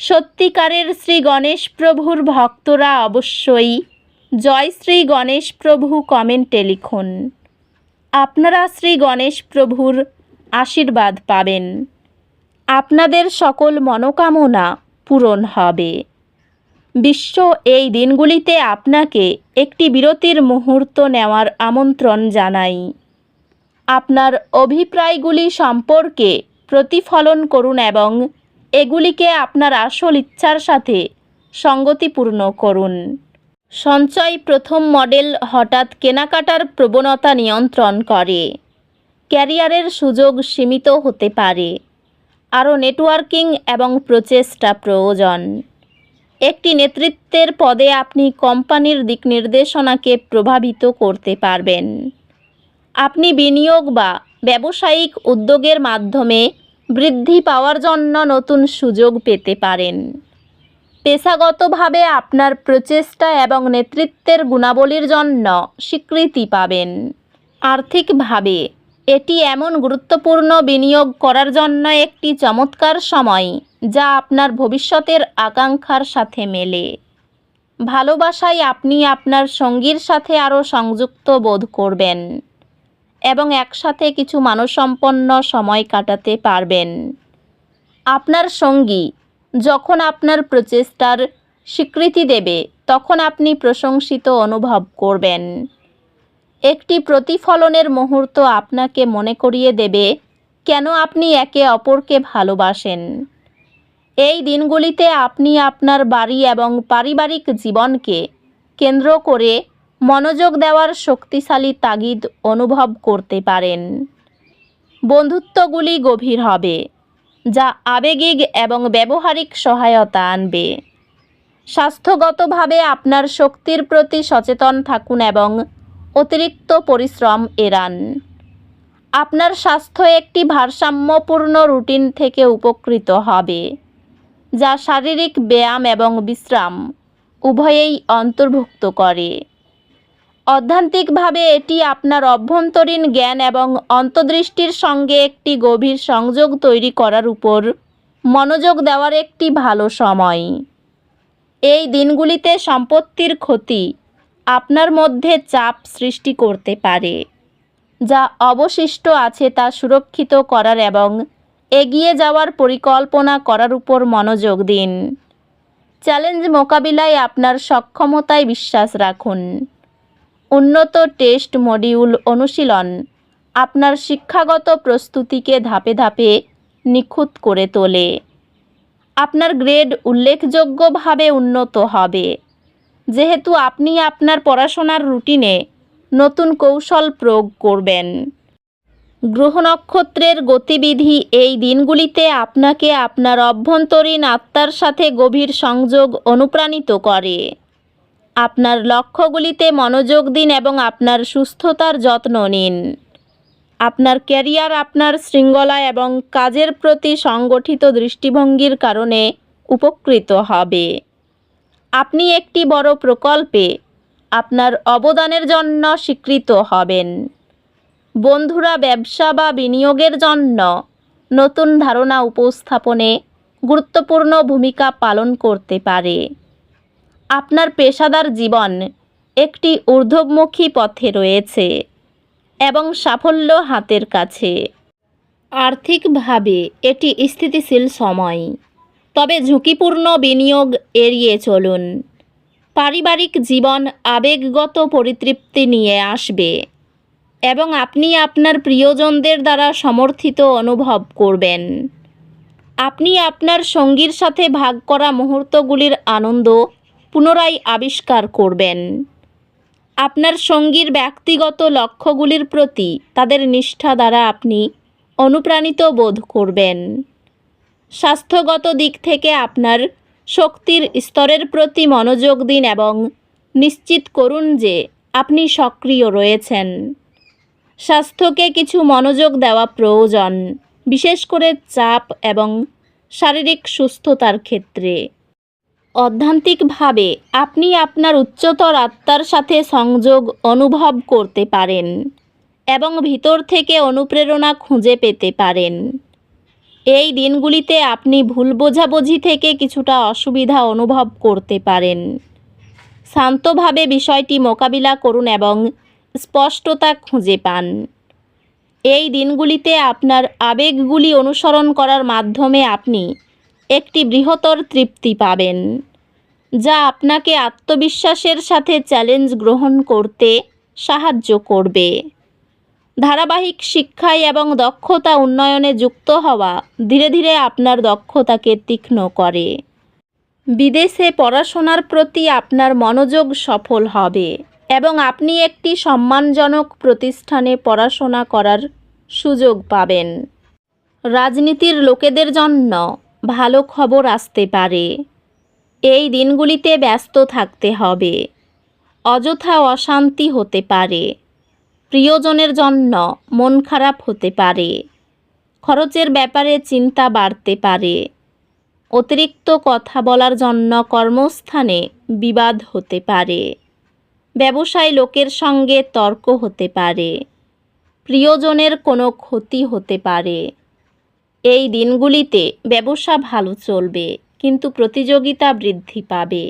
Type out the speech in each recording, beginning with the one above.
সত্যিকারের শ্রী গণেশ প্রভুর ভক্তরা অবশ্যই জয় শ্রী গণেশ প্রভু কমেন্টে লিখুন। আপনারা শ্রী গণেশ প্রভুর আশীর্বাদ পাবেন। আপনাদের সকল মনোকামনা পূরণ হবে। বিশ্ব এই দিনগুলিতে আপনাকে একটি বিরতির মুহূর্ত নেওয়ার আমন্ত্রণ জানাই। আপনার অভিপ্রায়গুলি সম্পর্কে প্রতিফলন করুন এবং এগুলিকে আপনার আসল ইচ্ছার সাথে সঙ্গতিপূর্ণ করুন। সঞ্চয় প্রথম মডেল হঠাৎ কেনাকাটার প্রবণতা নিয়ন্ত্রণ করে। ক্যারিয়ারের সুযোগ সীমিত হতে পারে। আরও নেটওয়ার্কিং এবং প্রচেষ্টা প্রয়োজন। একটি নেতৃত্বের পদে আপনি কোম্পানির দিক নির্দেশনাকে প্রভাবিত করতে পারবেন। আপনি বিনিয়োগ বা ব্যবসায়িক উদ্যোগের মাধ্যমে বৃদ্ধি পাওয়ার জন্য নতুন সুযোগ পেতে পারেন। পেশাগতভাবে আপনার প্রচেষ্টা এবং নেতৃত্বের গুণাবলীর জন্য স্বীকৃতি পাবেন। আর্থিকভাবে, এটি এমন গুরুত্বপূর্ণ বিনিয়োগ করার জন্য একটি চমৎকার সময়, যা আপনার ভবিষ্যতের আকাঙ্ক্ষার সাথে মেলে। ভালোবাসায় আপনি আপনার সঙ্গীর সাথে আরও সংযুক্ত বোধ করবেন। এবং একসাথে কিছু মানসম্পন্ন সময় কাটাতে পারবেন। আপনার সঙ্গী যখন আপনার প্রচেষ্টার স্বীকৃতি দেবে, তখন আপনি প্রশংসিত অনুভব করবেন। একটি প্রতিফলনের মুহূর্ত আপনাকে মনে করিয়ে দেবে, কেন আপনি একে অপরকে ভালোবাসেন। এই দিনগুলিতে আপনি আপনার বাড়ি এবং পারিবারিক জীবনকে কেন্দ্র করে মনোযোগ দেওয়ার শক্তিশালী তাগিদ অনুভব করতে পারেন। বন্ধুত্বগুলি গভীর হবে, যা আবেগিক এবং ব্যবহারিক সহায়তা আনবে। স্বাস্থ্যগতভাবে আপনার শক্তির প্রতি সচেতন থাকুন এবং অতিরিক্ত পরিশ্রম এড়ান। আপনার স্বাস্থ্য একটি ভারসাম্যপূর্ণ রুটিন থেকে উপকৃত হবে, যা শারীরিক ব্যায়াম এবং বিশ্রাম উভয়েই অন্তর্ভুক্ত করে। অধ্যান্তিকভাবে এটি আপনার অভ্যন্তরীণ জ্ঞান এবং অন্তর্দৃষ্টির সঙ্গে একটি গভীর সংযোগ তৈরি করার উপর মনোযোগ দেওয়ার একটি ভালো সময়। এই দিনগুলিতে সম্পত্তির ক্ষতি আপনার মধ্যে চাপ সৃষ্টি করতে পারে, যা অবশিষ্ট আছে তা সুরক্ষিত করার এবং এগিয়ে যাওয়ার পরিকল্পনা করার উপর মনোযোগ দিন। চ্যালেঞ্জ মোকাবিলায় আপনার সক্ষমতায় বিশ্বাস রাখুন। উন্নত টেস্ট মডিউল অনুশীলন আপনার শিক্ষাগত প্রস্তুতিকে ধাপে ধাপে নিখুঁত করে তোলে। আপনার গ্রেড উল্লেখযোগ্যভাবে উন্নত হবে। যেহেতু আপনি আপনার পড়াশোনার রুটিনে নতুন কৌশল প্রয়োগ করবেন। গ্রহ নক্ষত্রের গতিবিধি এই দিনগুলিতে আপনাকে আপনার অভ্যন্তরীণ আত্মার সাথে গভীর সংযোগ অনুপ্রাণিত করে। আপনার লক্ষ্যগুলিতে মনোযোগ দিন এবং আপনার সুস্থতার যত্ন নিন। আপনার ক্যারিয়ার আপনার শৃঙ্খলা এবং কাজের প্রতি সংগঠিত দৃষ্টিভঙ্গির কারণে উপকৃত হবে। আপনি একটি বড় প্রকল্পে আপনার অবদানের জন্য স্বীকৃত হবেন। বন্ধুরা, ব্যবসা বা বিনিয়োগের জন্য নতুন ধারণা উপস্থাপনে গুরুত্বপূর্ণ ভূমিকা পালন করতে পারে। আপনার পেশাদার জীবন একটি ঊর্ধ্বমুখী পথে রয়েছে এবং সাফল্য হাতের কাছে। আর্থিকভাবে এটি স্থিতিশীল সময়, তবে ঝুঁকিপূর্ণ বিনিয়োগ এড়িয়ে চলুন। পারিবারিক জীবন আবেগগত পরিতৃপ্তি নিয়ে আসবে এবং আপনি আপনার প্রিয়জনদের দ্বারা সমর্থিত অনুভব করবেন। আপনি আপনার সঙ্গীর সাথে ভাগ করা মুহূর্তগুলির আনন্দ পুনরায় আবিষ্কার করবেন। আপনার সঙ্গীর ব্যক্তিগত লক্ষ্যগুলির প্রতি তাদের নিষ্ঠা দ্বারা আপনি অনুপ্রাণিত বোধ করবেন। স্বাস্থ্যগত দিক থেকে আপনার শক্তির স্তরের প্রতি মনোযোগ দিন এবং নিশ্চিত করুন যে আপনি সক্রিয় রয়েছেন। স্বাস্থ্যকে কিছু মনোযোগ দেওয়া প্রয়োজন, বিশেষ করে চাপ এবং শারীরিক সুস্থতার ক্ষেত্রে। অধ্যান্তিকভাবে আপনি আপনার উচ্চতর আত্মার সাথে সংযোগ অনুভব করতে পারেন এবং ভিতর থেকে অনুপ্রেরণা খুঁজে পেতে পারেন। এই দিনগুলিতে আপনি ভুল বোঝাবুঝি থেকে কিছুটা অসুবিধা অনুভব করতে পারেন। শান্তভাবে বিষয়টি মোকাবিলা করুন এবং স্পষ্টতা খুঁজে পান। এই দিনগুলিতে আপনার আবেগগুলি অনুসরণ করার মাধ্যমে আপনি একটি বৃহত্তর তৃপ্তি পাবেন, যা আপনাকে আত্মবিশ্বাসের সাথে চ্যালেঞ্জ গ্রহণ করতে সাহায্য করবে। ধারাবাহিক শিক্ষায় এবং দক্ষতা উন্নয়নে যুক্ত হওয়া ধীরে ধীরে আপনার দক্ষতাকে তীক্ষ্ণ করে। বিদেশে পড়াশোনার প্রতি আপনার মনোযোগ সফল হবে এবং আপনি একটি সম্মানজনক প্রতিষ্ঠানে পড়াশোনা করার সুযোগ পাবেন। রাজনীতির লোকেদের জন্য ভালো খবর আসতে পারে। এই দিনগুলিতে ব্যস্ত থাকতে হবে। অযথা অশান্তি হতে পারে। প্রিয়জনের জন্য মন খারাপ হতে পারে। খরচের ব্যাপারে চিন্তা বাড়তে পারে। অতিরিক্ত কথা বলার জন্য কর্মস্থানে বিবাদ হতে পারে। ব্যবসায় লোকের সঙ্গে তর্ক হতে পারে। প্রিয়জনের কোনো ক্ষতি হতে পারে। এই দিনগুলিতে ব্যবসা ভালো চলবে, কিন্তু প্রতিযোগিতা বৃদ্ধি পাবে।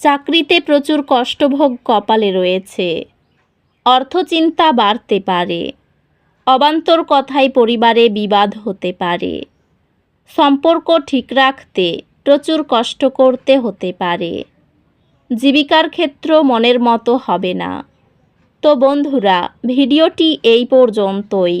চাকরিতে প্রচুর কষ্টভোগ কপালে রয়েছে। অর্থচিন্তা বাড়তে পারে। অবান্তর কথায় পরিবারে বিবাদ হতে পারে। সম্পর্ক ঠিক রাখতে প্রচুর কষ্ট করতে হতে পারে। জীবিকার ক্ষেত্র মনের মতো হবে না। তো বন্ধুরা, ভিডিওটি এই পর্যন্তই।